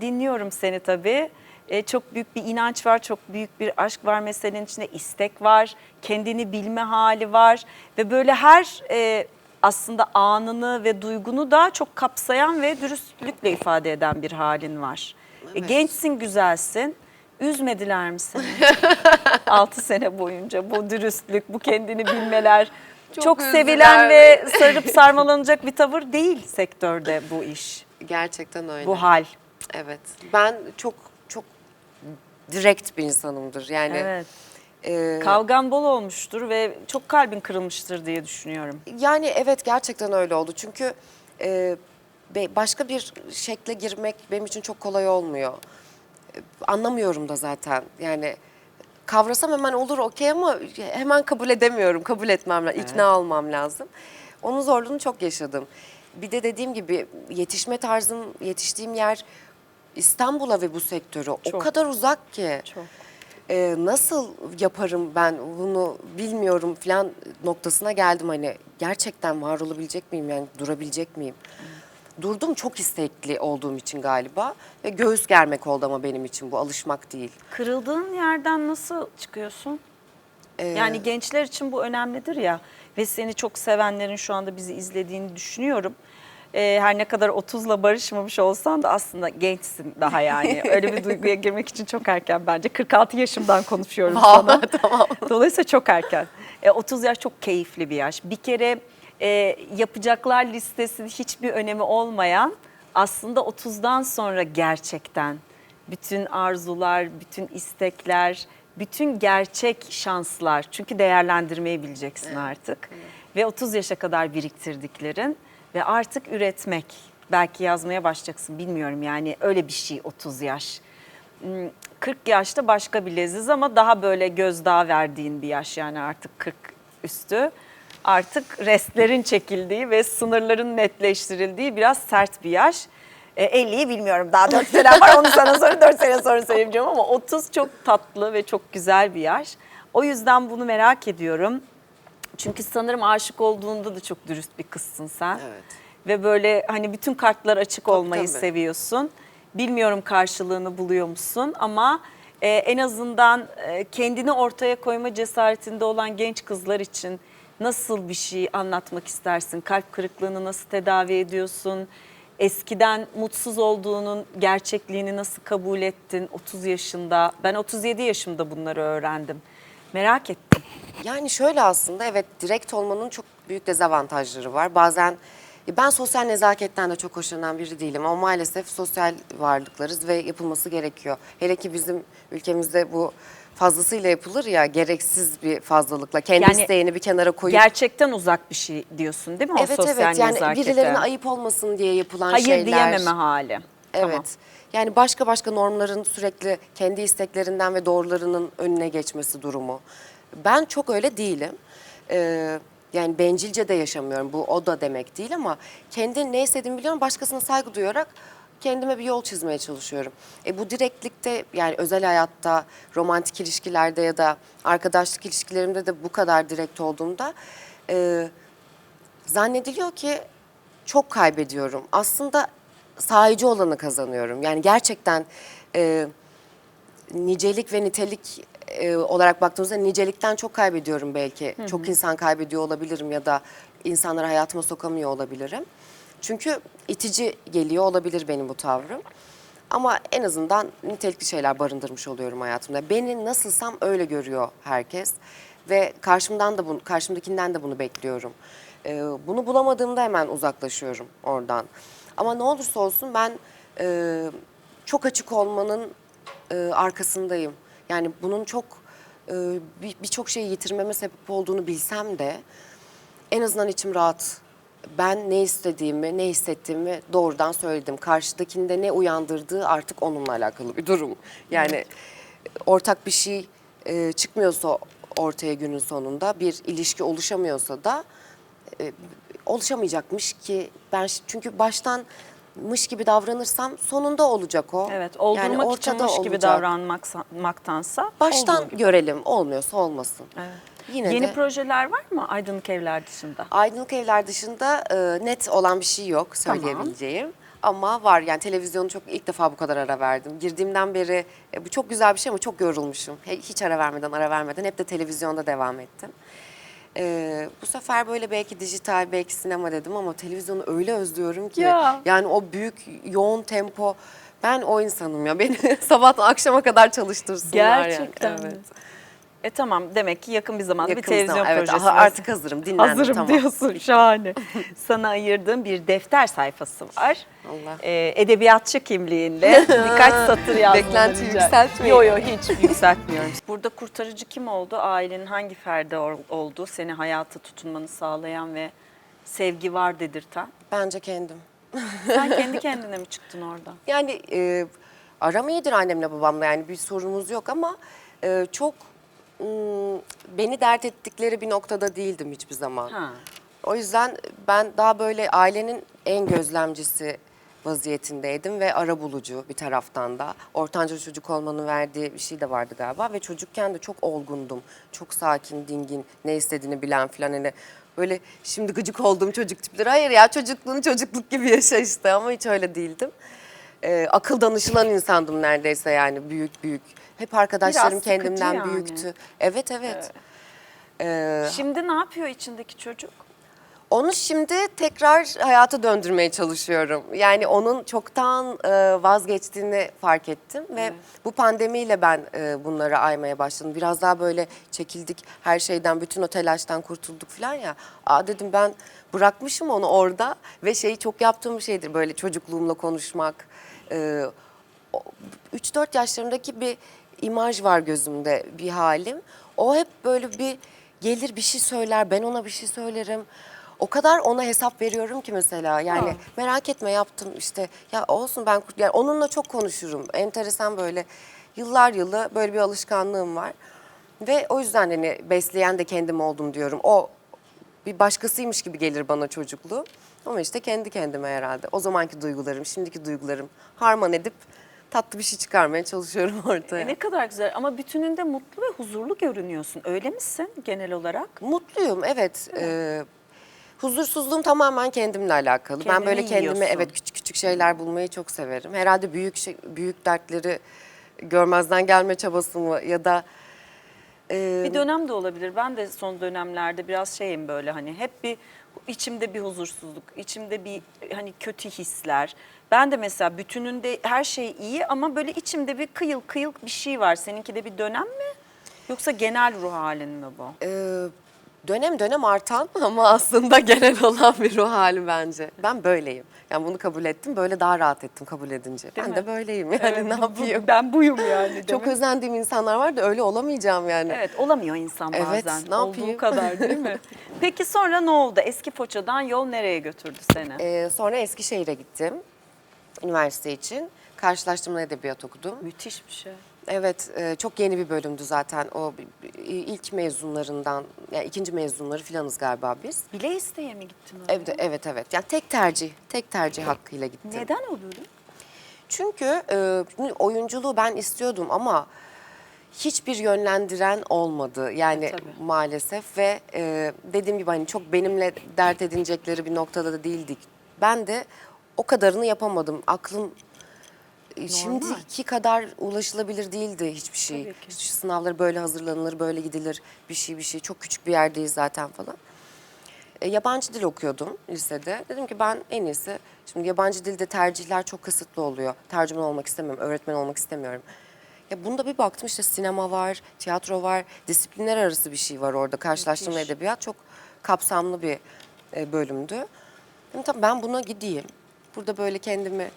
dinliyorum seni tabii. E, çok büyük bir inanç var, çok büyük bir aşk var meselenin içinde, istek var, kendini bilme hali var ve böyle her e, aslında anını ve duygunu da çok kapsayan ve dürüstlükle ifade eden bir halin var. E, Evet. gençsin, güzelsin. Üzmediler mi seni? 6 sene boyunca bu dürüstlük, bu kendini bilmeler. Çok, Çok sevilen ve sarıp sarmalanacak bir tavır değil sektörde bu iş, Gerçekten öyle. bu hal. Evet. Ben çok çok direkt bir insanımdır. Yani Evet. e, Kavgan bol olmuştur ve çok kalbin kırılmıştır diye düşünüyorum. yani evet gerçekten öyle oldu. Çünkü e, başka bir şekle girmek benim için çok kolay olmuyor. E, Anlamıyorum da zaten. Yani kavrasam hemen olur okey ama hemen kabul edemiyorum. Kabul etmem lazım. ikna olmam lazım. Onun zorluğunu çok yaşadım. Bir de dediğim gibi yetişme tarzım, yetiştiğim yer İstanbul'a ve bu sektöre o Çok. kadar uzak ki. Çok. Ee, nasıl yaparım ben bunu bilmiyorum falan noktasına geldim hani gerçekten var olabilecek miyim yani durabilecek miyim? Durdum çok istekli olduğum için galiba ve göğüs germek oldu ama benim için bu alışmak değil. Kırıldığın yerden nasıl çıkıyorsun? Ee, Yani gençler için bu önemlidir ya ve seni çok sevenlerin şu anda bizi izlediğini düşünüyorum. Ee, her ne kadar 30'la barışmamış olsan da aslında gençsin daha yani. Öyle bir duyguya girmek için çok erken bence. 46 yaşımdan konuşuyorum sana. Dolayısıyla çok erken. E, 30 yaş çok keyifli bir yaş. Bir kere e, yapacaklar listesi hiçbir önemi olmayan aslında 30'dan sonra gerçekten bütün arzular, bütün istekler, bütün gerçek şanslar. Çünkü değerlendirmeyi bileceksin artık. Ve 30 yaşa kadar biriktirdiklerin ve artık üretmek. Belki yazmaya başlayacaksın bilmiyorum yani öyle bir şey 30 yaş. Hmm, 40 yaşta başka bir leziz ama daha böyle gözdağı verdiğin bir yaş yani artık 40 üstü. Artık restlerin çekildiği ve sınırların netleştirildiği biraz sert bir yaş. E, 50'yi bilmiyorum daha 4 sene var onu sana sonra 4 sene sonra söyleyeceğim ama 30 çok tatlı ve çok güzel bir yaş. O yüzden bunu merak ediyorum. Çünkü sanırım aşık olduğunda da çok dürüst bir kızsın sen. Evet. Ve böyle hani bütün kartlar açık olmayı tabii. seviyorsun. Bilmiyorum karşılığını buluyor musun ama e, en azından e, kendini ortaya koyma cesaretinde olan genç kızlar için nasıl bir şey anlatmak istersin? Kalp kırıklığını nasıl tedavi ediyorsun? Eskiden mutsuz olduğunun gerçekliğini nasıl kabul ettin 30 yaşında? Ben 37 yaşımda bunları öğrendim. Merak ettim. Yani şöyle aslında evet direkt olmanın çok büyük dezavantajları var. Bazen e, ben sosyal nezaketten de çok hoşlanan biri değilim ama maalesef sosyal varlıklarız ve yapılması gerekiyor. Hele ki bizim ülkemizde bu fazlasıyla yapılır ya gereksiz bir fazlalıkla kendi Yani isteğini bir kenara koyup Gerçekten uzak bir şey diyorsun değil mi o evet sosyal evet yani birilerine ayıp olmasın diye yapılan Hayır şeyler. diyememe hali. Evet. Tamam. Yani başka başka normların sürekli kendi isteklerinden ve doğrularının önüne geçmesi durumu. Ben çok öyle değilim. Ee, yani bencilce de yaşamıyorum. Bu o da demek değil ama kendi ne istediğimi biliyorum. Başkasına saygı duyarak kendime bir yol çizmeye çalışıyorum. E bu direktlikte yani özel hayatta, romantik ilişkilerde ya da arkadaşlık ilişkilerimde de bu kadar direkt olduğumda e, zannediliyor ki çok kaybediyorum. Aslında sahici olanı kazanıyorum. Yani gerçekten e, nicelik ve nitelik e, olarak baktığımızda nicelikten çok kaybediyorum belki. Çok insan kaybediyor olabilirim ya da insanları hayatıma sokamıyor olabilirim. Çünkü itici geliyor olabilir benim bu tavrım. Ama en azından nitelikli şeyler barındırmış oluyorum hayatımda. Beni nasılsam öyle görüyor herkes ve karşımdan da bunu, karşımdakinden de bunu bekliyorum. Ee, bunu bulamadığımda hemen uzaklaşıyorum oradan. Ama ne olursa olsun ben e, çok açık olmanın e, arkasındayım. Yani bunun çok e, bir- birçok şeyi yitirmeme sebep olduğunu bilsem de en azından içim rahat. Ben ne istediğimi, ne hissettiğimi doğrudan söyledim. Karşıdakinde ne uyandırdığı artık onunla alakalı bir durum. Yani ortak bir şey e, çıkmıyorsa ortaya günün sonunda, bir ilişki oluşamıyorsa da e, oluşamayacakmış ki ben çünkü baştan mış gibi davranırsam sonunda olacak o. Evet, oldurmak Yani içinmiş ortada gibi davranmaktansa Baştan gibi. görelim, olmuyorsa olmasın. Evet. Yine Yeni de projeler var mı Aydınlık Evler dışında? aydınlık evler dışında e, net olan bir şey yok söyleyebileceğim. Ama var yani televizyonu çok ilk defa bu kadar ara verdim. Girdiğimden beri e, bu çok güzel bir şey ama çok yorulmuşum. Hiç ara vermeden ara vermeden hep de televizyonda devam ettim. Ee, bu sefer böyle belki dijital belki sinema dedim ama televizyonu öyle özlüyorum ki. Ya. Yani o büyük yoğun tempo ben o insanım ya. Beni sabahtan akşama kadar çalıştırsınlar Gerçekten yani. Evet. E tamam demek ki yakın bir zamanda bir Yakın televizyon zaman- evet, projesi. aha, artık hazırım dinlendim Hazırım tamam. diyorsun şahane. Sana ayırdığım bir defter sayfası var. Allah. Ee, edebiyatçı kimliğinde birkaç satır yazmanı Beklenti yükseltmeyin. Yok yok hiç yükseltmiyorum. Burada kurtarıcı kim oldu? Ailenin hangi ferdi ol- oldu? Seni hayata tutunmanı sağlayan ve sevgi var dedirten. Bence kendim. Sen kendi kendine mi çıktın oradan? Yani e, aram iyidir annemle babamla yani bir sorunumuz yok ama e, çok beni dert ettikleri bir noktada değildim hiçbir zaman. Ha. O yüzden ben daha böyle ailenin en gözlemcisi vaziyetindeydim ve ara bulucu bir taraftan da. Ortanca çocuk olmanın verdiği bir şey de vardı galiba ve çocukken de çok olgundum. Çok sakin, dingin, ne istediğini bilen falan hani böyle şimdi gıcık olduğum çocuk tipleri. Hayır ya çocukluğunu çocukluk gibi yaşa işte ama hiç öyle değildim. Ee, akıl danışılan insandım neredeyse yani büyük büyük. Hep arkadaşlarım Biraz kendimden yani. büyüktü. Evet evet. Ee, Şimdi ne yapıyor içindeki çocuk? onu şimdi tekrar hayata döndürmeye çalışıyorum. Yani onun çoktan e, vazgeçtiğini fark ettim ve bu pandemiyle ben e, bunları aymaya başladım. Biraz daha böyle çekildik her şeyden, bütün o telaştan kurtulduk falan ya. Aa dedim ben bırakmışım onu orada ve şeyi çok yaptığım bir şeydir böyle çocukluğumla konuşmak. E, o- 3-4 yaşlarımdaki bir imaj var gözümde bir halim. O hep böyle bir gelir bir şey söyler, ben ona bir şey söylerim. O kadar ona hesap veriyorum ki mesela yani Ha. merak etme yaptım işte ya olsun ben yani onunla çok konuşurum. Enteresan böyle yıllar yılı böyle bir alışkanlığım var. Ve o yüzden hani besleyen de kendim oldum diyorum. O bir başkasıymış gibi gelir bana çocukluğu. Ama işte kendi kendime herhalde. O zamanki duygularım, şimdiki duygularım harman edip tatlı bir şey çıkarmaya çalışıyorum ortaya. E, ne kadar güzel ama bütününde mutlu ve huzurlu görünüyorsun. Öyle misin genel olarak? Mutluyum evet. Ee, huzursuzluğum tamamen kendimle alakalı. ben Kendini böyle kendime yiyorsun. evet küçük küçük şeyler bulmayı çok severim. Herhalde büyük şey, büyük dertleri görmezden gelme çabası mı ya da e, Bir dönem de olabilir. Ben de son dönemlerde biraz şeyim böyle hani hep bir içimde bir huzursuzluk, içimde bir hani kötü hisler. Ben de mesela bütününde her şey iyi ama böyle içimde bir kıyıl kıyıl bir şey var. Seninki de bir dönem mi? Yoksa genel ruh halin mi bu? e, dönem dönem artan ama aslında genel olan bir ruh hali bence. Ben böyleyim. Yani bunu kabul ettim. Böyle daha rahat ettim kabul edince. Değil ben mi? de böyleyim yani Evet, ne bu- bu- yapayım. ben buyum yani. Çok özendiğim insanlar var da öyle olamayacağım yani. Evet olamıyor insan Evet, bazen. ne Olduğu yapayım? kadar değil mi? Peki sonra ne oldu? Eski Foça'dan yol nereye götürdü seni? Ee, sonra Eskişehir'e gittim. Üniversite için. Karşılaştırma edebiyat okudum. Müthiş bir şey. Evet, e, çok yeni bir bölümdü zaten. O ilk mezunlarından, yani ikinci mezunları filanız galiba biz. Bile isteye mi gittin oraya? Evet, evet, evet. Yani tek tercih, tek tercih hakkıyla gittim. Neden o bölüm? Çünkü e, oyunculuğu ben istiyordum ama hiçbir yönlendiren olmadı. Yani E, tabii. maalesef ve e, dediğim gibi hani çok benimle dert edinecekleri bir noktada da değildik. Ben de o kadarını yapamadım. Aklım e, şimdiki kadar ulaşılabilir değildi hiçbir şey. Şu sınavları böyle hazırlanılır, böyle gidilir. Bir şey bir şey. Çok küçük bir yerdeyiz zaten falan. E, yabancı dil okuyordum lisede. Dedim ki ben en iyisi, şimdi yabancı dilde tercihler çok kısıtlı oluyor. Tercüman olmak istemiyorum, öğretmen olmak istemiyorum. Ya bunda bir baktım işte sinema var, tiyatro var, disiplinler arası bir şey var orada. Karşılaştırma Müthiş. edebiyat çok kapsamlı bir e, bölümdü. Dedim tamam ben buna gideyim. Burada böyle kendimi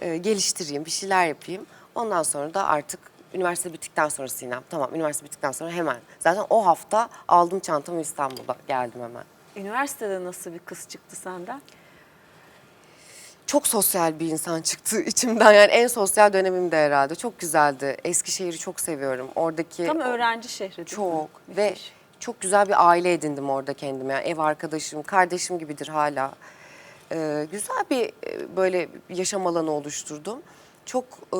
e, geliştireyim, bir şeyler yapayım. Ondan sonra da artık üniversite bittikten sonra Sinem. Tamam üniversite bittikten sonra hemen. Zaten o hafta aldım çantamı İstanbul'a geldim hemen. Üniversitede nasıl bir kız çıktı senden? Çok sosyal bir insan çıktı içimden. Yani en sosyal dönemimde herhalde. Çok güzeldi. Eskişehir'i çok seviyorum. Oradaki Tam öğrenci şehri değil mi? çok ve Müthiş. çok güzel bir aile edindim orada kendime. Yani ev arkadaşım, kardeşim gibidir hala. Ee, güzel bir e, böyle yaşam alanı oluşturdum. Çok e,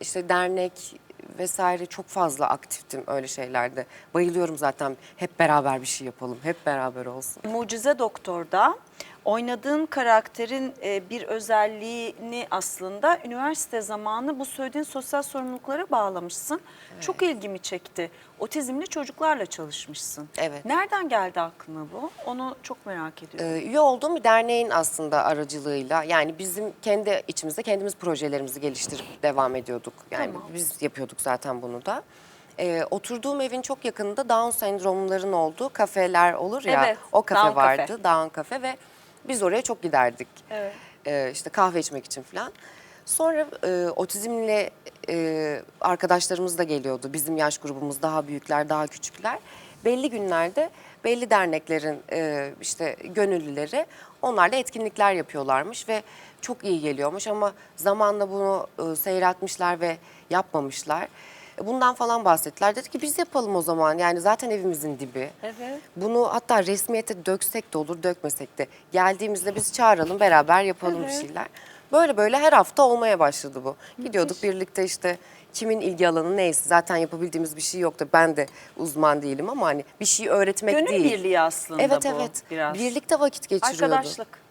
işte dernek vesaire çok fazla aktiftim öyle şeylerde. Bayılıyorum zaten hep beraber bir şey yapalım, hep beraber olsun. Mucize Doktor'da oynadığın karakterin e, bir özelliğini aslında üniversite zamanı bu söylediğin sosyal sorumluluklara bağlamışsın. Çok ilgimi çekti. Otizmli çocuklarla çalışmışsın. Evet. Nereden geldi aklına bu? Onu çok merak ediyorum. Ee, üye olduğum bir derneğin aslında aracılığıyla yani bizim kendi içimizde kendimiz projelerimizi geliştirip devam ediyorduk. Yani Tamam. biz yapıyorduk zaten bunu da. Ee, oturduğum evin çok yakınında Down sendromluların olduğu kafeler olur ya. Evet, o kafe Down Cafe. vardı, Down Cafe ve biz oraya çok giderdik. Evet. Ee, işte kahve içmek için falan. Sonra e, otizmle e, arkadaşlarımız da geliyordu. Bizim yaş grubumuz daha büyükler, daha küçükler. Belli günlerde belli derneklerin e, işte gönüllüleri onlarla etkinlikler yapıyorlarmış ve çok iyi geliyormuş ama zamanla bunu e, seyretmişler ve yapmamışlar. Bundan falan bahsettiler. Dedi ki biz yapalım o zaman. Yani zaten evimizin dibi. Evet. Bunu hatta resmiyete döksek de olur, dökmesek de. Geldiğimizde biz çağıralım, beraber yapalım bir Evet. şeyler. Böyle böyle her hafta olmaya başladı bu. Gidiyorduk birlikte işte kimin ilgi alanı neyse zaten yapabildiğimiz bir şey yoktu. Ben de uzman değilim ama hani bir şey öğretmek Gönül değil. birliği aslında Evet bu evet. biraz. Birlikte vakit geçiriyorduk. Arkadaşlık.